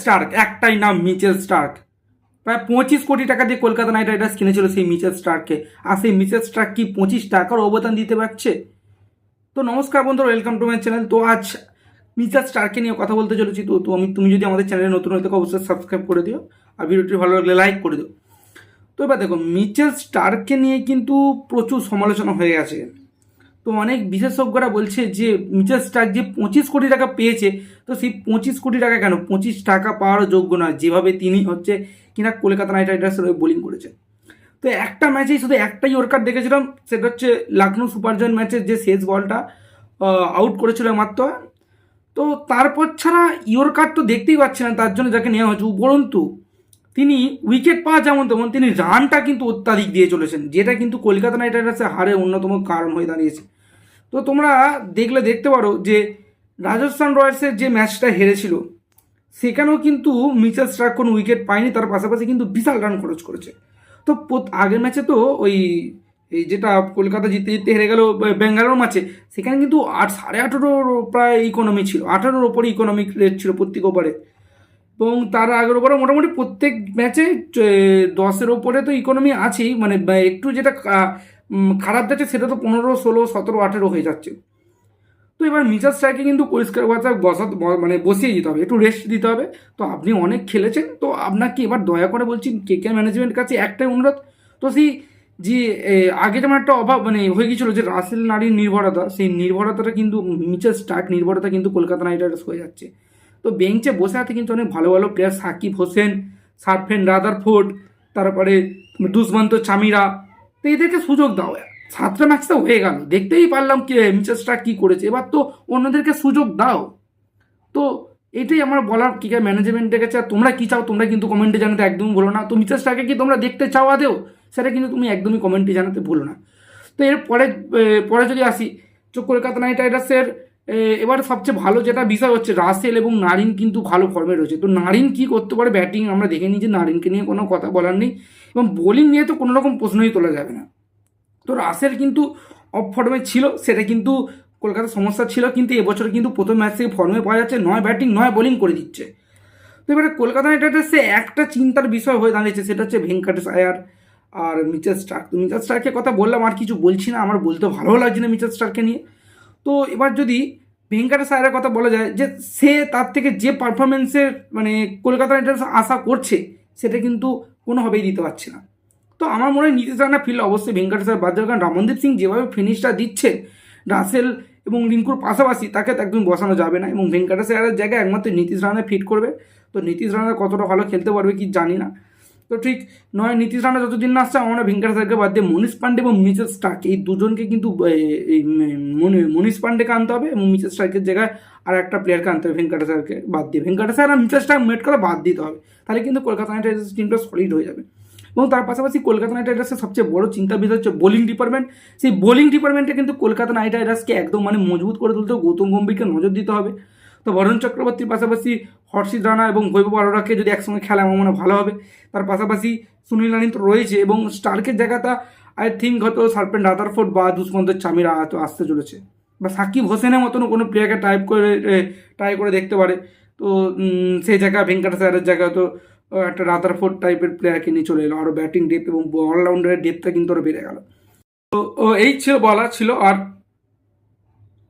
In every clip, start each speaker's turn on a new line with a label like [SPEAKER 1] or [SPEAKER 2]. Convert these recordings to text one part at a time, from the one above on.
[SPEAKER 1] Starc, একটাই নাম Mitchell Starc. প্রায় পঁচিশ কোটি টাকা দিয়ে কলকাতা নাইট রাইডার্স কিনেছিল সেই মিচেল স্টার্ককে। আর সেই মিচেল স্টার্ক কি পঁচিশ টাকার অবদান দিতে পারছে? তো নমস্কার বন্ধুরা ওয়েলকাম টু মাই চ্যানেল তো আজ মিচেল স্টার্ককে নিয়ে কথা বলতে চলেছি। তো তো আমি, তুমি যদি আমাদের চ্যানেলে নতুন হয়ে থাকো, অবশ্যই সাবস্ক্রাইব করে দিও। আর ভিডিওটি ভালো লাগলে লাইক করে দিও। তো এবার দেখো, মিচেল স্টার্ককে নিয়ে কিন্তু প্রচুর সমালোচনা হয়ে গেছে। তো অনেক বিশেষজ্ঞরা বলছে যে মিচেল স্টার্ক যে পঁচিশ কোটি টাকা পেয়েছে, তো সেই পঁচিশ কোটি টাকা কেন? পঁচিশ টাকা পাওয়ারও যোগ্য নয়, যেভাবে তিনি হচ্ছে কিনা কলকাতা নাইট রাইডার্সের হয়ে বোলিং করেছে তো একটা ম্যাচেই শুধু একটাই ওয়ার্কার দেখেছিলাম, সেটা হচ্ছে লখনৌ সুপার জয়েন্ট ম্যাচের যে শেষ বলটা আউট করেছিল মাত্র তো তারপর ছাড়া ইয়র্কার তো দেখতেই পাচ্ছি না, তার জন্য যাকে নেওয়া হয়েছে। উপরন্তু তিনি উইকেট পাওয়া যেমন তেমন তিনি রানটা কিন্তু অত্যাধিক দিয়ে চলেছেন, যেটা কিন্তু কলকাতা নাইট রাইডার্সের হারের অন্যতম কারণ হয়ে দাঁড়িয়েছে। তো তোমরা দেখলে দেখতে পারো যে রাজস্থান রয়্যালসের যে ম্যাচটা হেরেছিল, সেখানেও কিন্তু মিচেল স্টার্ক কোনো উইকেট পায়নি, তার পাশাপাশি কিন্তু বিশাল রান খরচ করেছে। তো আগের ম্যাচে তো ওই, এই যেটা কলকাতা জিততে জিততে হেরে গেল বেঙ্গালোর ম্যাচে সেখানে কিন্তু আট, সাড়ে আঠেরোর প্রায় ইকোনমি ছিল, আঠারোর ওপরে ইকোনমিক রেট ছিল প্রত্যেক ওভারে এবং তার আগের ওপরে মোটামুটি প্রত্যেক ম্যাচে দশের ওপরে তো ইকোনমি আছেই মানে একটু যেটা খারাপ যাচ্ছে সেটা তো পনেরো, ষোলো, সতেরো, আঠেরো হয়ে যাচ্ছে। তো এবার মিজাজ স্ট্রাইকে কিন্তু পরিষ্কার কথা বসাতে মানে বসিয়ে দিতে হবে, একটু রেস্ট দিতে হবে। তো আপনি অনেক খেলেছেন, তো আপনাকে এবার দয়া করে বলছি কে কে ম্যানেজমেন্টের কাছে একটাই অনুরোধ, তো সেই যে আগে যেমন একটা অভাব মানে হয়ে গিয়েছিল যে রাসেল নারীর নির্ভরতা, সেই নির্ভরতাটা কিন্তু, মিচেল স্টার্ক নির্ভরতা কিন্তু কলকাতা নাইট রাইডার্স হয়ে যাচ্ছে। তো বেঞ্চে বসে আছে কিন্তু অনেক ভালো ভালো player Shakib Hossain, Sherfane Rutherford, তারপরে দুষ্মন্ত চামিরা। তো এদেরকে সুযোগ দাও। সাতটা ম্যাচ তো হয়ে গেল। দেখতেই পারলাম কি মিচেল স্টার্ক কী করেছে। এবার তো অন্যদেরকে সুযোগ দাও। তো এটাই আমার বলার কি ম্যানেজমেন্টের কাছে। তোমরা কি চাও? তোমরা কিন্তু কমেন্টে জানাতে একদমই ভুলো না। তো মিচেল স্টার্কে কি তোমরা দেখতে চাও আদেও সেটা কিন্তু তুমি একদমই কমেন্টে জানাতে ভুলো না। তো এর পরে পরে যদি আসি, তো কলকাতা নাইট রাইডার্সের এবার সবচেয়ে ভালো যেটা বিষয় হচ্ছে রাসেল এবং নারিন কিন্তু ভালো ফর্মে রয়েছে। তো নারিন কি করতে পারে ব্যাটিং আমরা দেখে নিই যে নারিনকে নিয়ে কোনো কথা বলার নেই এবং বোলিং নিয়ে তো কোনো রকম প্রশ্নই তোলা যাবে না। তো রাসেল কিন্তু অফ ফর্মে ছিল, সেটা কিন্তু কলকাতার সমস্যা ছিল, কিন্তু এবছর কিন্তু প্রথম ম্যাচ থেকে ফর্মে পাওয়া যাচ্ছে, নয় ব্যাটিং নয় বোলিং করে দিচ্ছে। তো এবারে কলকাতা নাইট রাইডার্সে একটা চিন্তার বিষয় হয়ে দাঁড়িয়েছে, সেটা হচ্ছে ভেঙ্কটেশ আয়ার আর মিচেল স্টার্ক। তো মিচেল স্টার্কের কথা বললাম, আর কিছু বলছি না, আমার বলতে ভালো লাগছে না মিচেল স্টার্ককে নিয়ে। তো এবার যদি ভেঙ্কটেশ আয়ারের কথা বলা যায় যে সে তার থেকে যে পারফরমেন্সের মানে কলকাতা রাইডার্স আশা করছে, সেটা কিন্তু কোনোভাবেই দিতে পারছে না। তো আমার মনে হয় নীতিশ রানা ফিল্ড অবশ্যই ভেঙ্কটেশ্বর বাদ দেবে কারণ, রামনদীপ সিং যেভাবে ফিনিশটা দিচ্ছে, রাসেল এবং রিঙ্কুর পাশাপাশি তাকে তো একদম বসানো যাবে না এবং ভেঙ্কটেশ্বরের জায়গায় একমাত্র নীতিশ রানা ফিট করবে। তো নীতিশ রানা কতটা ভালো খেলতে পারবে কি জানি না। তো ঠিক নয়, নীতিশ রানা যতদিন না আসছে, আমরা ভেঙ্কটেশ্বরকে বাদ দিয়ে মনীষ পান্ডে এবং মিচেল স্টার্ক, এই দুজনকে কিন্তু মনীষ পান্ডেকে আনতে হবে এবং মিচেল স্টার্কের জায়গায় আর একটা প্লেয়ারকে আনতে হবে ভেঙ্কটেশ্বরকে বাদ দিয়ে। ভেঙ্কটেশ্বর আর মিচেল স্টার্ক মেট করে বাদ দিতে হবে। তাহলে কিন্তু কলকাতা নাইট রাইডার্স টিমটা সলিড হয়ে যাবে। এবং তার পাশাপাশি কলকাতা নাইট রাইডার্সের সবচেয়ে বড় চিন্তার বিষয় হচ্ছে বোলিং ডিপার্টমেন্ট সেই বোলিং ডিপার্টমেন্টে কিন্তু কলকাতা নাইট রাইডার্সকে একদম মানে মজবুত করে তুলতে গৌতম গম্ভীরকে নজর দিতে হবে। তো বরুণ চক্রবর্তীর পাশাপাশি হর্ষিত রানা এবং বৈভব আরোরাকে যদি একসঙ্গে খেলা আমার মনে হয় ভালো হবে। তার পাশাপাশি সুনীল নারিন তো রয়েছে এবং স্টার্কের জায়গাটা আই থিঙ্ক হয়তো সার্পেন্ট রাদারফোর্ড বা দুষ্মন্ত চামিরা হয়তো আসতে চলেছে। বা সাকিব হোসেনের মতন কোনো প্লেয়ারকে টাইপ করে ট্রাই করে দেখতে পারে। তো সেই জায়গায় ভেঙ্কটেশ্বরের জায়গায় তো একটা রাদারফোর্ড টাইপের প্লেয়ারকে নিয়ে চলে এলো। আরও ব্যাটিং ডেপথ এবং অলরাউন্ডারের ডেপথটা কিন্তু আরও বেড়ে গেল। তো এই ছিল বলা ছিল। আর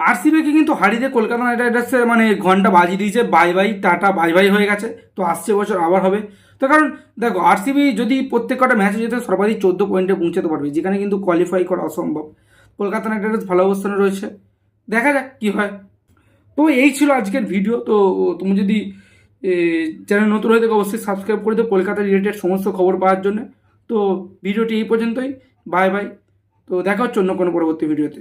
[SPEAKER 1] আরসিবিকে কিন্তু হারিয়ে কলকাতা নাইট রাইডার্সের মানে ঘণ্টা বাজিয়ে দিয়েছে bye bye ta ta bye bye হয়ে গেছে। তো আসছে বছর আবার হবে। তো কারণ দেখো আরসিবি যদি প্রত্যেক কটা ম্যাচে যেতে সর্বাধিক চোদ্দ পয়েন্টে পৌঁছাতে পারবে, যেখানে কিন্তু কোয়ালিফাই করা অসম্ভব। কলকাতা নাইট রাইডার্স ভালো অবস্থানে রয়েছে। দেখা যাক কী হয়। তো এই ছিল আজকের ভিডিও তো তুমি যদি চ্যানেল নতুন হয়ে থাকে, অবশ্যই সাবস্ক্রাইব করে দিও কলকাতা রিলেটেড সমস্ত খবর পাওয়ার জন্য। তো ভিডিওটি এই পর্যন্তই। বাই বাই তো দেখা হচ্ছে অন্য কোনো পরবর্তী ভিডিওতে